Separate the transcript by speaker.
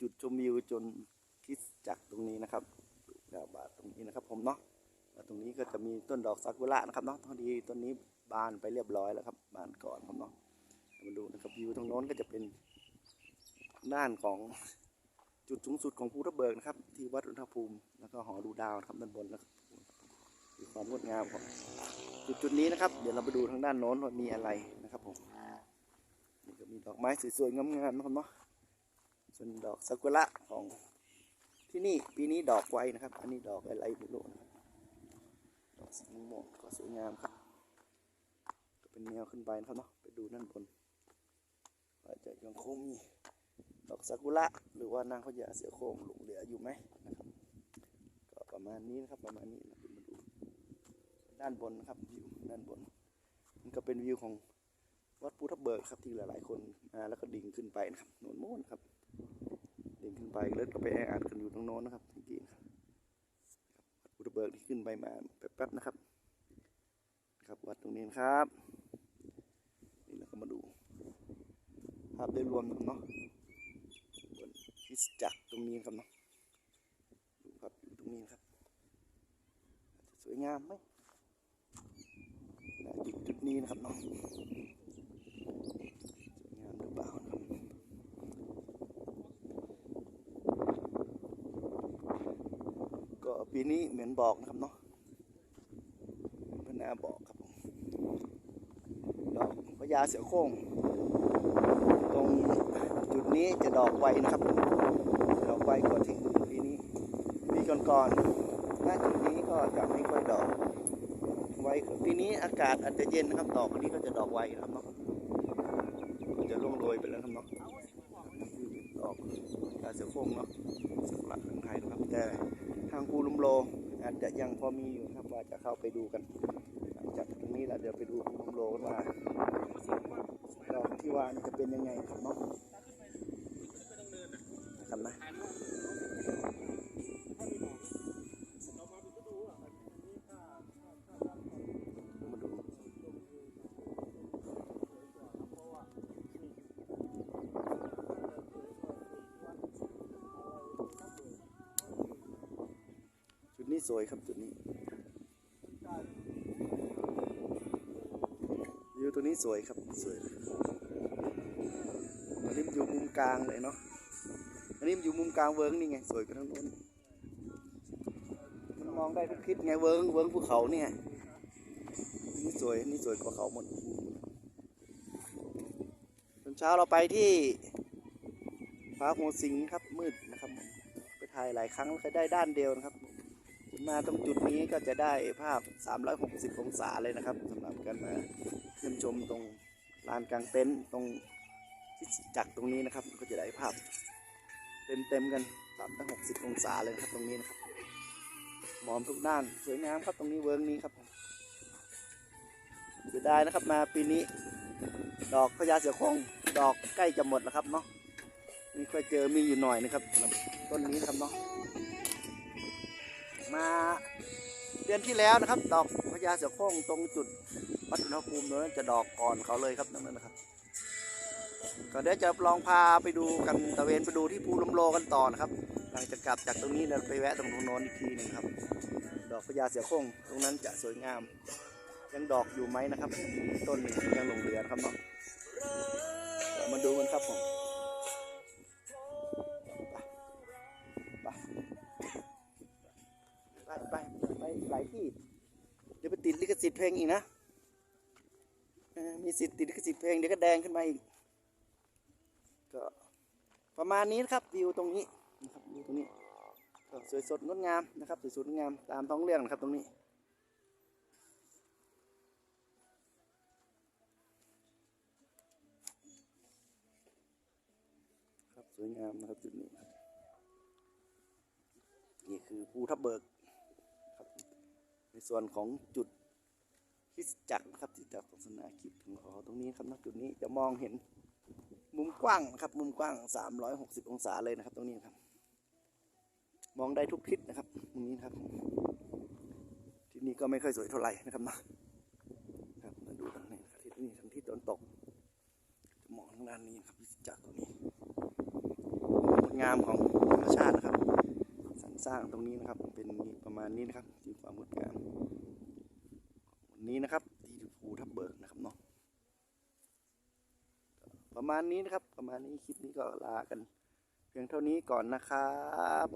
Speaker 1: จุดชมวิวจนคิดจักตรงนี้นะครับดาวบาตรงนี้นะครับ ผมเนาะแล้วตรงนี้ก็จะมีต้นดอกซากุระนะครับเนาะพอดีต้นนี้บานไปเรียบร้อยแล้วครับบานก่อนผมเนาะมาดูนะครับวิวตรงโน้นก็จะเป็นด้านของจุดสูงสุดของภูทับเบิกนะครับ ที่วัดอุณหภูมิแล้วก็หอดูดาวนะครับด้านบนนะครับมีความงดงามของจุดจุดนี้นะครับ เดี๋ยวเราไปดูทางด้านโน้นว่ามีอะไรนะครับผมนี่ก็มีดอกไม้สวยๆงามๆนะครับเนาะ ดอกซากุระของที่นี่ปีนี้ดอกไวนะครับ อันนี้ดอกอะไรไม่รู้นะดอกสีม่วงก็สวยงามครับ ก็เป็นแนวขึ้นไปนะครับเนาะไปดูนั่นบนว่าจจะยังคงมีดอกซากุระหรือว่านางพญาเสือโคร่งหลงเหลืออยู่ไหมนะครับ ก็ประมาณนี้นะครับประมาณนี้นะมาดูด้านบนนะครับวิวด้านบน มันก็เป็นวิวของวัดภูทับเบิกครับที่หลายๆคนมาแล้วก็ดิ่งขึ้นไปนะครับโน่นโน้นครับ เดินขึ้นไปแล้วก็ไปแออัดกันอยู่ตรงโน้นนะครับจริงๆครับวัดพุทธเบิกที่ขึ้นไปมาแป๊บๆนะครับ ครับวัดตรงนี้นะครับนี่เราก็มาดูภาพโดยรวมนะครับเนาะบนคิสจักรตรงนี้นะครับเนาะดูครับอยู่ตรงนี้ครับสวยงามไหมจุดจุดนี้นะครับเนาะสวยงามหรือเปล่านะครับ ก็ ปีนี้เหมือนบอกนะครับเนาะพนาบอกครับผมดอกพญาเสือโคร่งตรงจุดนี้จะดอกไวนะครับ ดอกไวกว่าที่ปีนี้ปีก่อนๆหน้าจุดนี้ก็จะไม่ค่อยดอกไวปีนี้อากาศอาจจะเย็นนะครับ ดอกนี้ก็จะดอกไวนะครับเนาะจะร่วงโรยไปแล้วครับเนาะดอกพญาเสือโคร่งเนาะสักหลักของไทยนะครับแต่ ลุมโลอาจจะยังพอมีอยู่นะครับว่าจะเข้าไปดูกันหลังจากตรงนี้แหละเดี๋ยวไปดูโฮมโลกันว่าดอกที่ว่านจะเป็นยังไงครับเนาะ นี้สวยครับจุดนี้วิวตัวนี้สวยครับสวยอันนี้มันอยู่มุมกลางเลยเนาะอันนี้มันอยู่มุมกลางเวิร์กนี่ไงสวยกว่าทั้งโน้นมันมองได้ทุกทิศไงเวิร์กเวิร์กภูเขาเนี่ยนี่สวยนี่สวยกว่าเขาหมดตอนเช้าเราไปที่ฟ้าหัวสิงครับมืดนะครับ ไปถ่ายหลายครั้งแล้วเคยได้ด้านเดียวนะครับ มาตรงจุดนี้ก็จะได้ภาพ 360 องศาเลยนะครับสำหรับการมาเยี่ยมชมตรงลานกลางเต็นท์ตรงที่จักตรงนี้นะครับ ก็จะได้ภาพเต็มๆกัน 360 องศาเลยครับตรงนี้นะครับหมอมทุกด้านสวยงามครับตรงนี้เวิร์กนี้ครับเสียดายนะครับมาปีนี้ ดอกพญาเสือโคร่งดอกใกล้จะหมดแล้วครับเนาะมีค่อยเจอมีอยู่หน่อยนะครับต้นนี้ครับเนาะ มาเดือนที่แล้วนะครับ ดอกพญาเสือโคร่งตรงจุดวัดอุณหภูมินั้นจะดอกก่อนเขาเลยครับนั้นนะครับก็เดี๋ยวจะลองพาไปดูกันตะเวนไปดูที่ภูลมโลกันต่อนะครับ หลังจากกลับจากตรงนี้เราไปแวะตรงโน้นอีกทีหนึงครับ ดอกพญาเสือโคร่งตรงนั้นจะสวยงาม ยังดอกอยู่ไหมนะครับต้นหนึ่งยังหลงเหลือครับเนาะมาดูกันครับผม ขสิทธิ์เพลงอีกนะมีสิทธิ์ติดลิขสิทธิ์เพลงเดี๋ยวก็แดงขึ้นมาอีกก็ประมาณนี้นะครับวิวตรงนี้นะครับวิวตรงนี้ก็สวยสดงดงามนะครับสวยสดงดงามตามท้องเรื่องนะครับตรงนี้ครับสวยงามนะครับจุดนี้นี่คือภูทับเบิกในส่วนของจุด คริสจักรนะครับที่จักรศาสนาคิดของเขาตรงนี้ครับณจุดนี้จะมองเห็นมุมกว้างนะครับ มุมกว้าง 360 องศาเลยนะครับ ตรงนี้ครับ มองได้ทุกทิศนะครับตรงนี้ครับ ที่นี่ก็ไม่ค่อยสวยเท่าไหร่นะครับนะครับมาดูทางนี้ครับทิศนี้ทางทิศตะวันตกจะมองทางด้านนี้ครับคริสจักรตรงนี้งามของธรรมชาตินะครับสรรสร้างตรงนี้นะครับ เป็นประมาณนี้นะครับที่ความงดงาม นี้นะครับที่ภูทับเบิกนะครับเนาะประมาณนี้นะครับ ประมาณนี้คลิปนี้ก็ลากัน เพียงเท่านี้ก่อนนะครับ